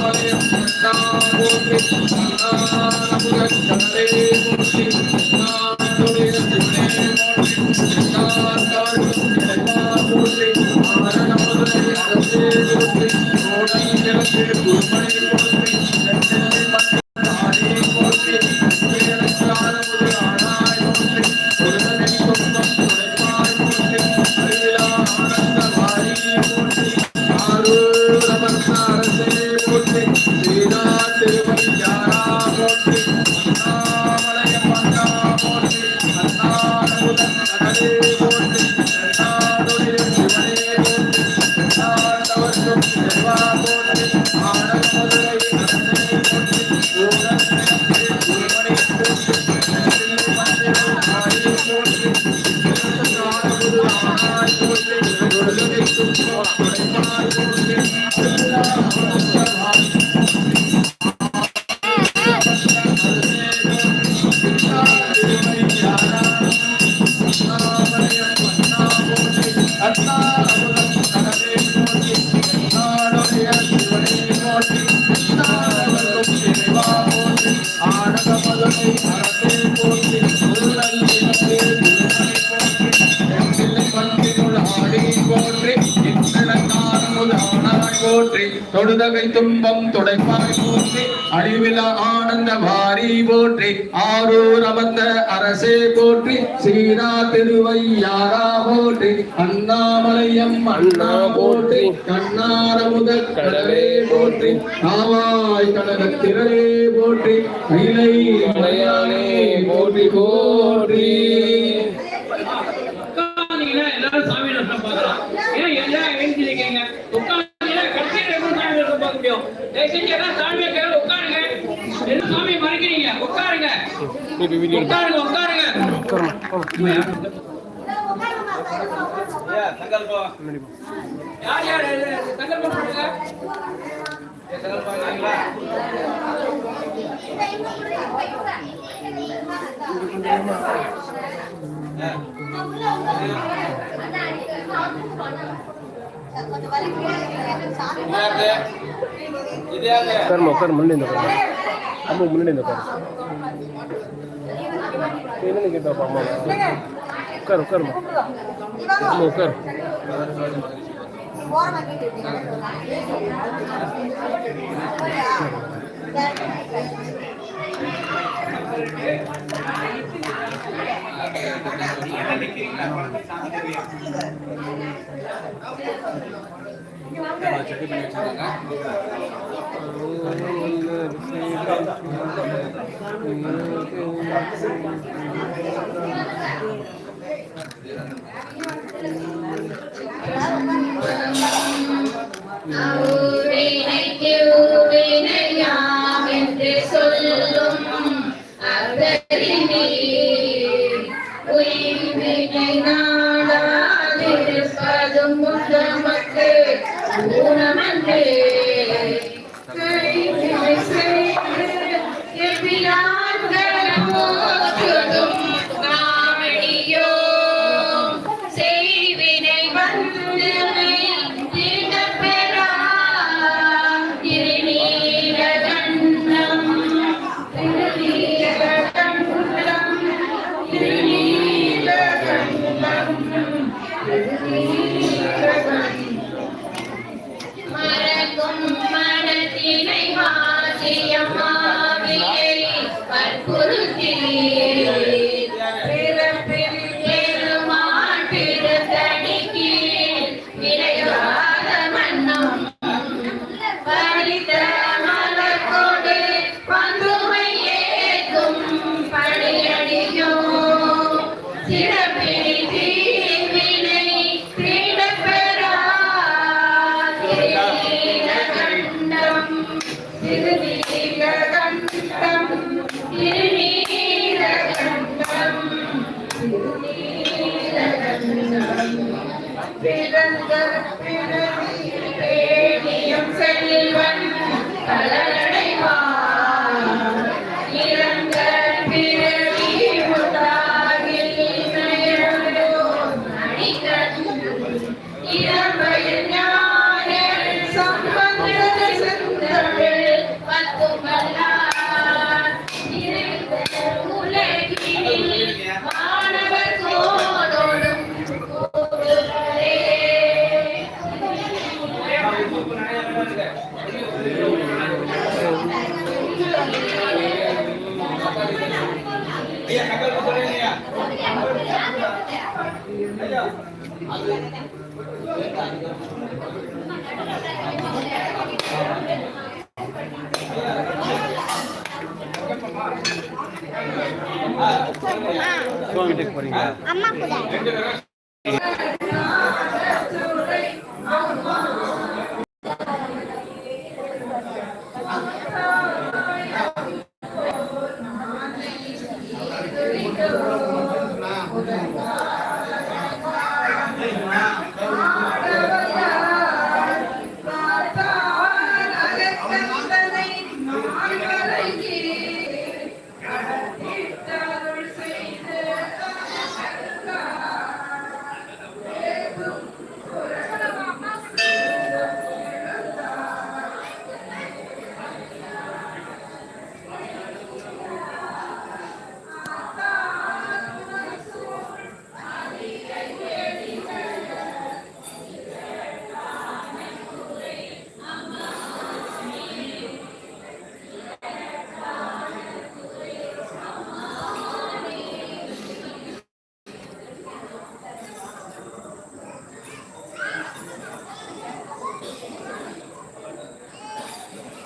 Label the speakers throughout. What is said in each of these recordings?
Speaker 1: বলে ஆனந்தம் செல்வா போலே ஆனந்தம் போற்றி தொடுதகை துன்பம் துடைப்பாய் போற்றி அழிவில ஆனந்த வாரி போற்றி ஆரூர் அமர்ந்த அரசே போற்றி சீரா திருவையாரா போற்றி அண்ணாமலையம் அண்ணா போற்றி கண்ணார முதல் கடலே போற்றி காவாய் கடகத்திரே போற்றி இலை மலையாளே போற்றி போற்றி
Speaker 2: எல்லாரும் சாமி தரிசனம் பார்க்கலாம். ஏன் எல்லா என்ன சாமியை மறைக்கிறீங்க? உட்காருங்க. உட்காருங்க, உட்காருங்க. யார் யார் சங்கல்பம் பண்ணுங்க.
Speaker 3: உட்காருமா உட்காரு முன்னாடி இந்த உட்காரு. அம்மா முன்னாடி இந்த உட்காரு. என்னன்னு கேட்டாப்பா அம்மா. உட்காரு உட்காருமா. அம்மா உட்காரு.
Speaker 4: ஊரினைக்கு திட அது
Speaker 1: ஐயா கப்பல் சொல்லுங்க
Speaker 3: சுவாமி வீட்டுக்கு போறீங்களா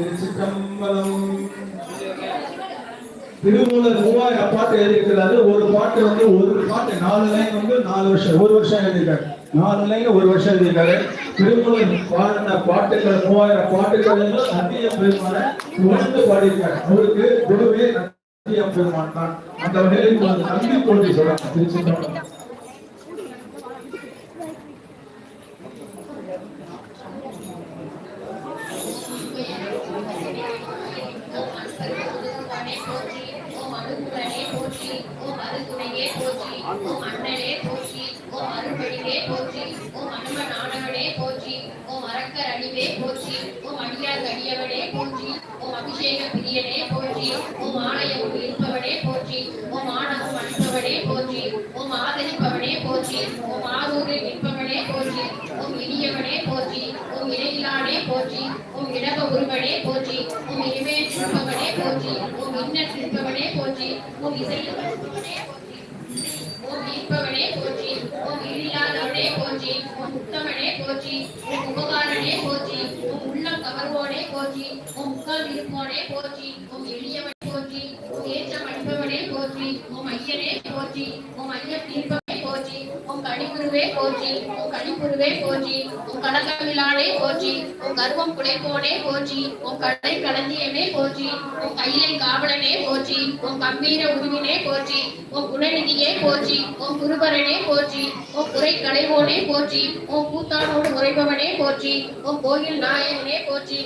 Speaker 1: திருச்சிற்றம்பலம். திருமூலர் மூவாயிரம் பாட்டு எழுதியிருக்கிறாரு. ஒரு பாட்டு வந்து ஒரு பாட்டு நாலு லைன் வந்து நாலு வருஷம் ஒரு வருஷம் எழுதியிருக்காரு. நாலு லைன் ஒரு வருஷம் எழுதியிருக்காரு. திருமூலர் பாடின பாட்டுகள் மூவாயிரம் பாட்டுகள் எல்லாம் நந்திய பெருமான உணர்ந்து பாடியிருக்காரு. அவருக்கு குருவே நந்திய பெருமான் தான். அந்த வகையில் ஒரு நந்தி போட்டி சொல்றாங்க திருச்சிற்றம்பலம்
Speaker 4: அருள்குணே போற்றி ஓம் போற்றி ஓம் அருள்துணையே போற்றி ஓம் அண்ணனே போற்றி ஓம் அருள்வடிவே போற்றி ஓம் அனும நாடவனே போற்றி ஓம் அரக்கர் அடிவே போற்றி ஓம் அடியார் அடியவனே போற்றி ஓம் அபிஷேக பிரியனே போற்றி ஓம் ஆலயம் இருப்பவனே போற்றி ஓம் ஆணவம் உன் போற்றி நிற்பவனே போற்றி ஓம் இசையில் வருபவனே ஈர்ப்பவனே போற்றி இழியாதவனே போற்றி உத்தமனே போற்றி உபகாரனே போற்றி உள்ளம் கவர்வோனே போற்றி உன் முக்கால் இருப்போனே போற்றி உன் எளியவனே போற்றி உன் ஏற்றம் அளிப்பவனே போற்றி உன் ஐயனே போற்றி உன் ஐயர் தீர்ப்பவனே ஓம் போற்றி ஓம் கணிப்புருவே போற்றி ஓம் கடகமிலானே போற்றி ஓம் கர்வம் குலைப்போனே போற்றி உன் கடை களஞ்சியமே போற்றி உன் கையிலை காவலனே போற்றி உன் கம்பீர உருவினே போற்றி உன் குணநிதியே போற்றி உன் குருபரனே போற்றி உன் குறை களைவோனே போற்றி ஓம் கூத்தானோடு உரைபவனே போற்றி உன் கோயில் நாயகனே போற்றி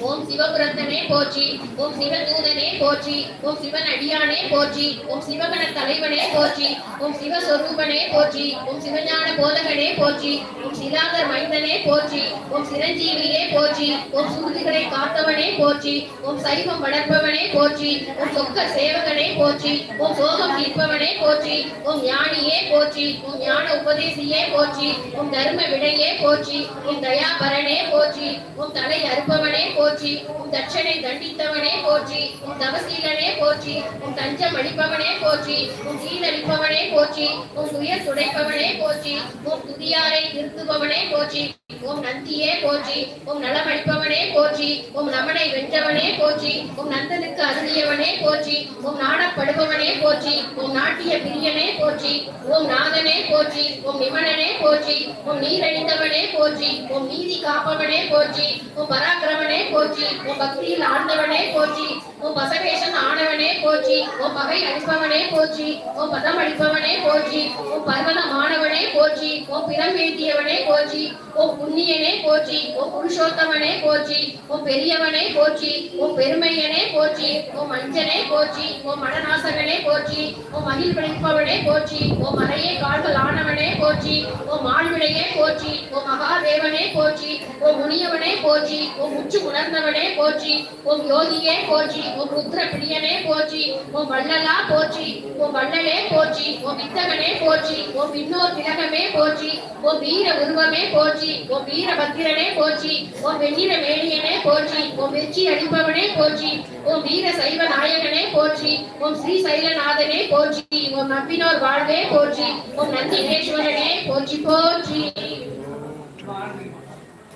Speaker 4: ஓம் சிவபுரத்தனே போற்றி ஓம் சிவதூதனே போற்றி ஓம் சிவன் அடியானே போற்றி ஓம் சிவகண தலைவனே போற்றி ஓம் சிவஸ்வரூபனே போற்றி ஓம் சிவஞான போதகனே போற்றி ஓம் சிலாதர் மைந்தனே போற்றி ஓம் சிரஞ்சீவியே போற்றி ஓம் சுருதிகளை காத்தவனே போற்றி ஓம் சைவம் வளர்ப்பவனே போற்றி ஓம் சொக்க சேவகனே போற்றி ஓம் சோகம் தீர்ப்பவனே போற்றி ஓம் ஞானியே போற்றி ஓம் ஞான உபதேசியே போற்றி ஓம் தர்ம விடையே போற்றி ஓம் தயாபரனே போற்றி ஓம் தலை அறுப்பவனே போற்றி உம் தட்சனை தண்டித்தவனே போற்றி உன் தவசீலனே போற்றி உன் தஞ்சம் அளிப்பவனே போற்றி உன் சீதளிப்பவனே போற்றி உன் துயர் துடைப்பவனே போற்றி உன் துதியாரை திருத்துபவனே போற்றி. ஓம் நந்தியே போற்றி ஓம் நலமளிப்பவனே போற்றி ஓம் நமனை வென்றவனே போற்றி ஓம் நந்தனுக்கு அருளியவனே போற்றி ஓம் நாடப்படுபவனே போற்றி ஓம் நாட்டிய பிரியனே போற்றி ஓம் நாதனே போற்றி ஓம் நிமணனே போற்றி ஓம் நீரழிந்தவனே போற்றி ஓம் நீதி காப்பவனே போற்றி ஓம் பராக்கிரமனே போற்றி ஓம் பக்தியில் ஆழ்ந்தவனே போற்றி உன் பசவேஷன் ஆனவனே போற்றி உன் பகை அளிப்பவனே போற்றி உன் பதம் போச்சு போற்றி ஓம் பர்வதமானவனே போற்றி உன் பிறம் வேண்டியவனே போற்றி உன் புண்ணியனே போற்றி உன் புருஷோத்தமனே போற்றி உன் பெரியவனே போற்றி உன் பெருமையனே போற்றி உன் மஞ்சனே போற்றி உன் மனநாசகனே போற்றி உன் மகிழ் பிடிப்பவனே போற்றி உன் மலையே கால்கள் ஆனவனே போற்றி உன் மாழ்விடையே போற்றி உன் மகாதேவனே போற்றி உன் முனியவனே போற்றி உன் முச்சு உணர்ந்தவனே போற்றி உன் யோகியே போற்றி உன் புத்திர பிரியனே போற்றி உன் வள்ளலா போற்றி உன் வள்ளலே போற்றி உன் வித்தகனே போற்றி உன் விண்ணோர் திலகமே போற்றி உன் வீர உருவமே போற்றி வீர வீரபத்திரனே போற்றி உன் வெண்ணிற மேனியனே போற்றி உன் வெற்றி அடிப்பவனே போற்றி உன் வீர சைவ நாயகனே போற்றி உன் ஸ்ரீ சைலநாதனே போற்றி உன் நம்பினோர் வாழ்வே போற்றி உன் நந்தினேஸ்வரனே போற்றி போற்றி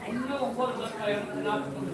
Speaker 2: இன்னும்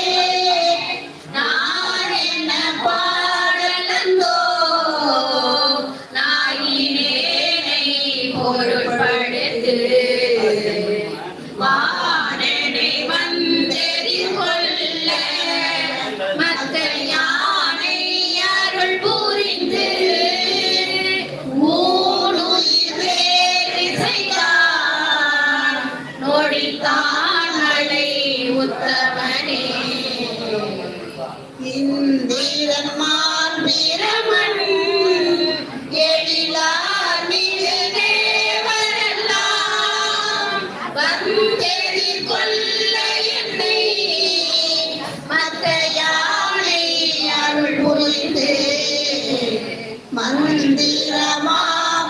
Speaker 5: மந்திரமா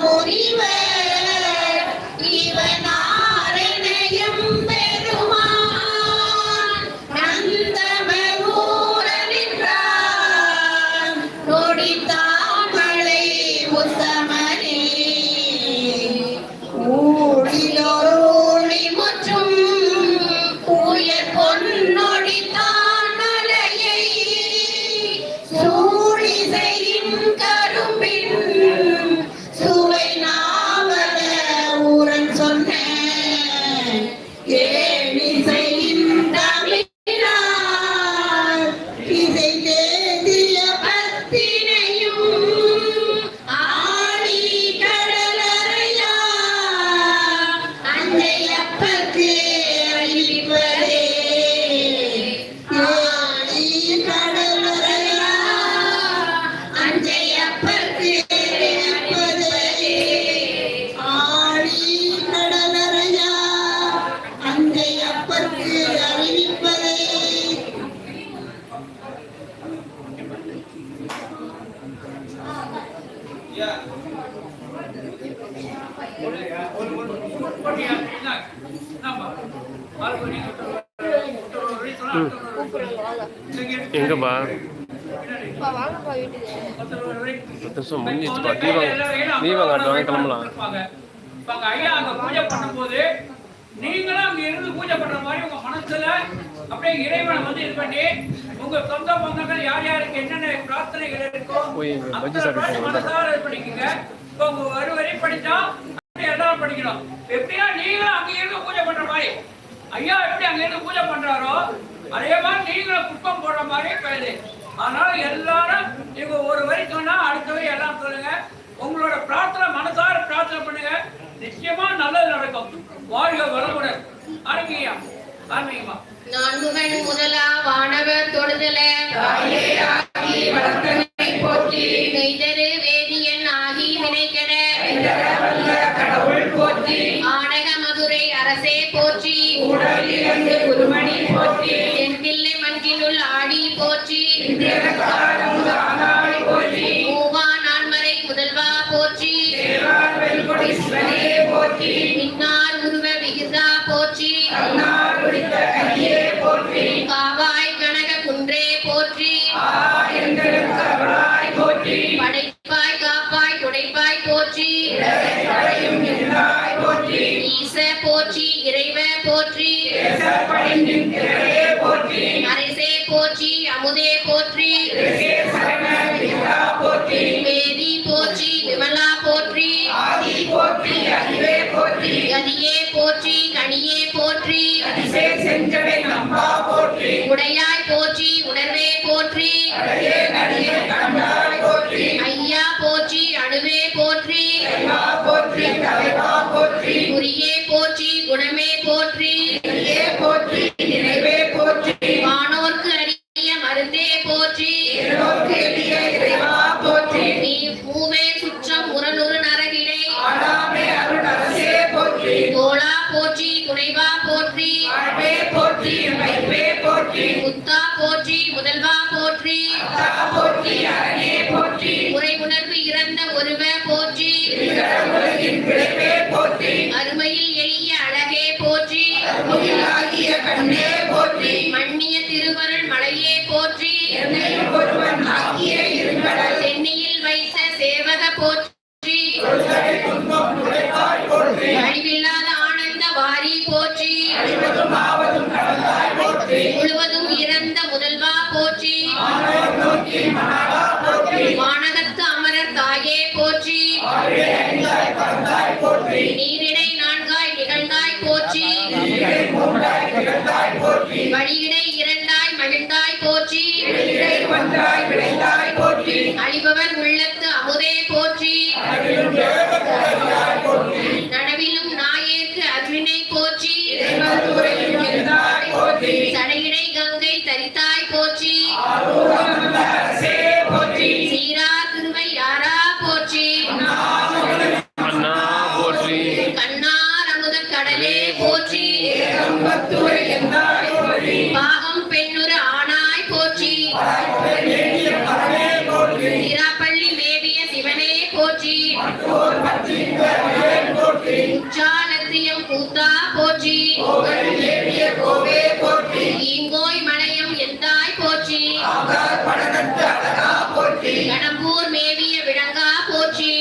Speaker 2: முறிவே
Speaker 3: எங்கப்பா
Speaker 2: ஒருத்தர் ஒரு வழி.
Speaker 3: பத்து நிமிஷம் முடிஞ்சிச்சுப்பா தீபம் தீபம் காட்டுவாங்க கிளம்பலாம்
Speaker 2: இருப்பாங்க. இப்ப அங்க ஐயா அங்க பூஜை பண்ணும்போது நீங்களும் அங்க இருந்து பூஜை பண்ற மாதிரி உங்க மனசுல அப்படியே இறைவனை வந்து இது பண்ணி உங்க சொந்த பந்தங்கள் யார் யாருக்கு என்னென்ன பிரார்த்தனைகள் இருக்கோ. மனசார இது பண்ணிக்கங்க இப்ப உங்க ஒரு வரி படிச்சா அப்படியே எல்லாரும் படிக்கணும் எப்படியா நீங்களும் அங்க இருந்து பூஜை பண்ற மாதிரி ஐயா எப்படி அங்க இருந்து பூஜை பண்றாரோ அதே மாதிரி நீங்களும் புஷ்பம் போடுற மாதிரி பெயரு அதனால எல்லாரும் நீங்க ஒரு வரி சொன்னா அடுத்த வரி எல்லாம் சொல்லுங்க. உங்களோட பிரார்த்தனை மனசார பிரார்த்தனை பண்ணுங்க. நிச்சயமா நல்லது நடக்கும். வாழ்க வளமுடன். ஆரம்பிங்கய்யா ஆரம்பிங்கம்மா
Speaker 4: நான்குவன் முதலா வானவர் தொழுதல. மெய்தரு வேதியன் ஆகி வினைகெட. ஆனக மதுரை அரசே போற்றி. குருமணி போற்றி முதல்வா போற்றி. போற்றி. காவாய் கனக குன்றே போற்றி அமுதே போற்றி. வேதி போற்றி விமலா போற்றி. கதியே போற்றி கனியே போற்றி. உடையாய் போற்றி உணர்வே போற்றி. ஐயா போற்றி அணுவே போற்றி. குறியே போற்றி குணமே போற்றி. போற்றி. தோளா போற்றி துணைவா போற்றி.
Speaker 6: வாழ்வே போற்றி போற்றி.
Speaker 4: முத்தா போற்றி முதல்வா போற்றி.
Speaker 6: போற்றி அரணே போற்றி.
Speaker 4: உரை உணர்வு இறந்த ஒருவ போற்றி.
Speaker 6: பிழைப்பே போற்றி.
Speaker 4: அருமையில் எளிய அழகே போற்றி.
Speaker 6: கண்ணே போற்றி.
Speaker 4: மன்னிய திருவருள் மலையே போற்றி. நீரிடை நான்காய் நிகழ்ந்தாய் போற்றி. வழியிடை இரண்டாய் மகிழ்ந்தாய் போற்றி. அழிபவர் உள்ளத்து போற்றி கூத்தா போற்றி. மலையம் எந்தாய் போற்றி. கடம்பூர் மேவிய விளங்கா போற்றி.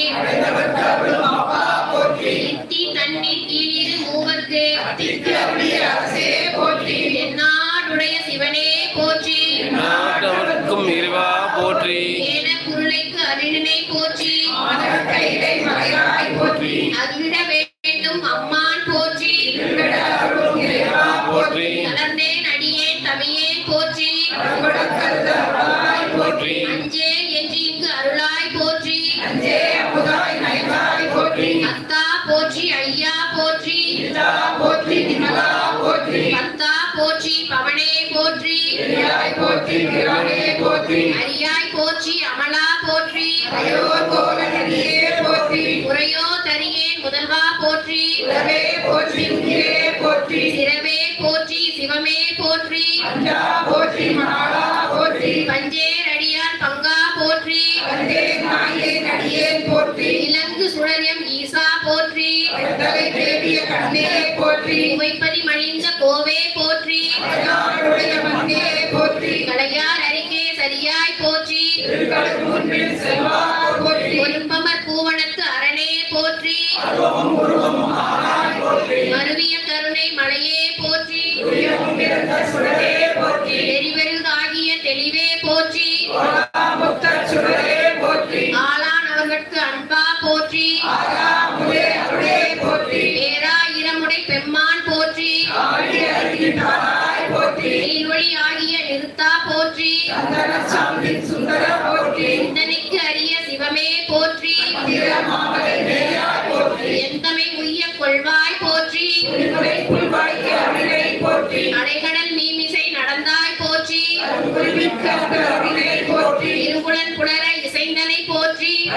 Speaker 4: அத்தா போற்றி ஐயா போற்றி
Speaker 6: போற்றி போற்றி
Speaker 4: பத்தா போற்றி பவனே போற்றி
Speaker 6: போற்றி பிறானே போற்றி
Speaker 4: அரியாய் போற்றி அமலா போற்றி
Speaker 6: போற்றி
Speaker 4: உரையோ தரியேன் முதல்வா போற்றி
Speaker 6: போற்றி போற்றி
Speaker 4: சிரவே போற்றி சிவமே போற்றி
Speaker 6: போற்றி போற்றி
Speaker 4: பஞ்சேர் அடியார் பங்கா போற்றி
Speaker 6: போற்றி
Speaker 4: போற்றி.
Speaker 6: தேவிய கண்ணே போற்றி.
Speaker 4: உமைப்பதி மணிந்த கோவே போற்றி.
Speaker 6: போற்றி.
Speaker 4: கலையார் அருகே சரியாய் போற்றி. ஒரும்பமர் பூவனத்து அரணே போற்றி. மருவிய கருணை மலையே போற்றி. எரிவருதாகிய தெளிவே போற்றி. ஆளானவர்கட்கு அன்பா போற்றி. ஆகிய நிறுத்தா போற்றி.
Speaker 6: சுந்தர போற்றி.
Speaker 4: சிந்தனைக்கு அரிய சிவமே போற்றி. எந்தமை உய்ய கொள்வாய் போற்றி. அலைகடல் மீமிசை நடந்தாய் போற்றி. இருகுடன் புலர இசைந்தனை போற்றி.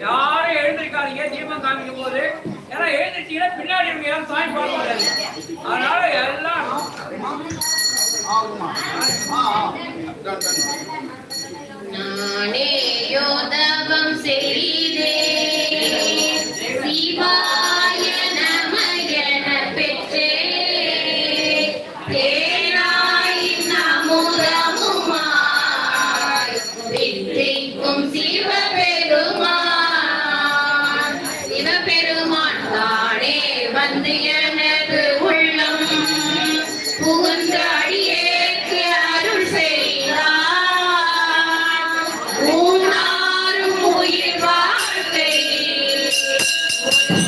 Speaker 2: யாரும் எழுந்திருக்காதீங்க தீபம் காமிக்கும் போது ஏன்னா எழுந்திருச்சீங்கன்னா பின்னாடி இவங்க யாரும் சாமி பார்க்க முடியாது அதனால எல்லாம்
Speaker 4: நானே யோதவம்
Speaker 7: செய்ய Thank you.